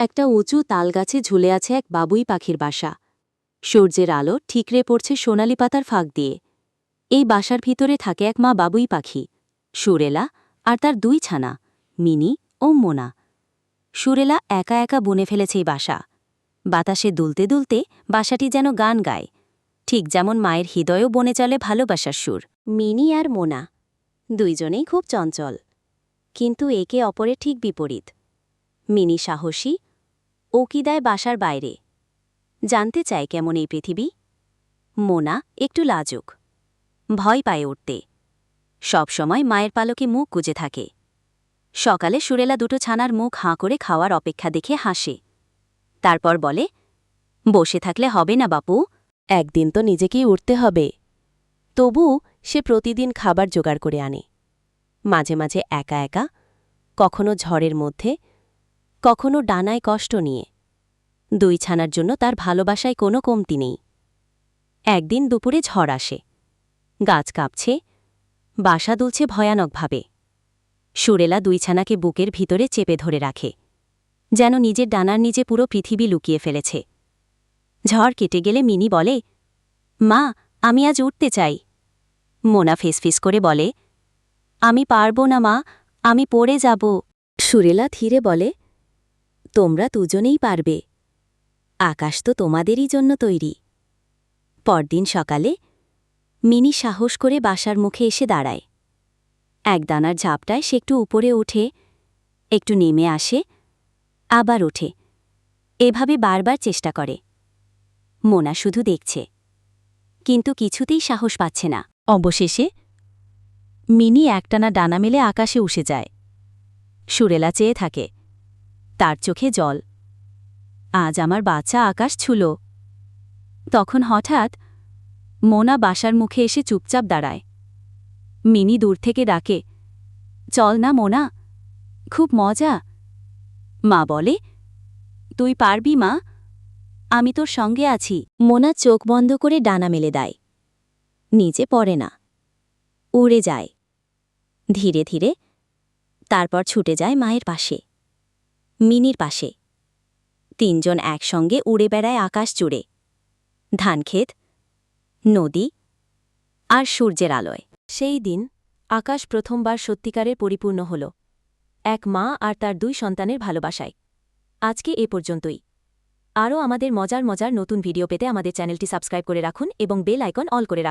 একটা উঁচু তালগাছে ঝুলে আছে এক বাবুই পাখির বাসা। সূর্যের আলো ঠিকরে পড়ছে সোনালি পাতার ফাঁক দিয়ে। এই বাসার ভিতরে থাকে এক মা বাবুই পাখি, সুরেলা আর তার দুই ছানা, মিনি ও মোনা। সুরেলা একা একা বুনে ফেলেছে এই বাসা। বাতাসে দুলতে দুলতে বাসাটি যেন গান গায়। ঠিক যেমন মায়ের হৃদয়ও বনে চলে ভালোবাসার সুর, মিনি আর মোনা। দুইজনেই খুব চঞ্চল। কিন্তু একে অপরে ঠিক বিপরীত। মিনি সাহসী ও কি দেয় বাসার বাইরে। জানতে চায় কেমন এই পৃথিবী? মোনা একটু লাজুক। ভয় পায়ে উঠতে সবসময় মায়ের পালকে মুখ গুজে থাকে। সকালে সুরেলা দুটো ছানার মুখ হাঁ করে খাওয়ার অপেক্ষা দেখে হাসে। তারপর বলে, বসে থাকলে হবে না বাপু। একদিন তো নিজেকেই উঠতে হবে। তবু সে প্রতিদিন খাবার জোগাড় করে আনে। মাঝে মাঝে একা একা, কখনো ঝড়ের মধ্যে কখনো ডানায় কষ্ট নিয়ে। দুই ছানার জন্য তার ভালোবাসায় কোনো কমতি নেই। একদিন দুপুরে ঝড় আসে। গাছ কাঁপছে, বাসা দুলছে ভয়ানকভাবে। সুরেলা দুই ছানাকে বুকের ভিতরে চেপে ধরে রাখে, যেন নিজের ডানার নিচে পুরো পৃথিবী লুকিয়ে ফেলেছে। ঝড় কেটে গেলে মিনি বলে, মা, আমি আজ উঠতে চাই। মোনা ফিসফিস করে বলে, আমি পারব না মা, আমি পড়ে যাব। সুরেলা ধীরে বলে তোমরা দুজনেই পারবে। আকাশ তো তোমাদেরই জন্য তৈরি। পরদিন সকালে মিনি সাহস করে বাসার মুখে এসে দাঁড়ায়। এক দানার ঝাপটায় সে একটু উপরে ওঠে, একটু নেমে আসে, আবার ওঠে। এভাবে বারবার চেষ্টা করে। মোনা শুধু দেখছে, কিন্তু কিছুতেই সাহস পাচ্ছে না। অবশেষে মিনি একটানা ডানা মেলে আকাশে উসে যায়। সুরেলা চেয়ে থাকে তার চোখে জল। আজ আমার বাচ্চা আকাশ ছুল। তখন হঠাৎ মোনা বাসার মুখে এসে চুপচাপ দাঁড়ায়। মিনি দূর থেকে ডাকে, চল না মোনা, খুব মজা। মা বলে, তুই পারবি মা, আমি তোর সঙ্গে আছি। মোনা চোখ বন্ধ করে ডানা মেলে দেয়। নিচে পড়ে না। উড়ে যায়। ধীরে ধীরে তারপর ছুটে যায় মায়ের পাশে। মিনির পাশে। তিনজন একসঙ্গে উড়ে বেড়ায় আকাশ জুড়ে। ধানক্ষেত, নদী আর সূর্যের আলোয়। সেই দিন আকাশ প্রথমবার সত্যিকারের পরিপূর্ণ হল। এক মা আর তার দুই সন্তানের ভালোবাসায়। আজকে এ পর্যন্তই। আরও আমাদের মজার মজার নতুন ভিডিও পেতে আমাদের চ্যানেলটি সাবস্ক্রাইব করে রাখুন এবং বেল আইকন অল করে রাখুন।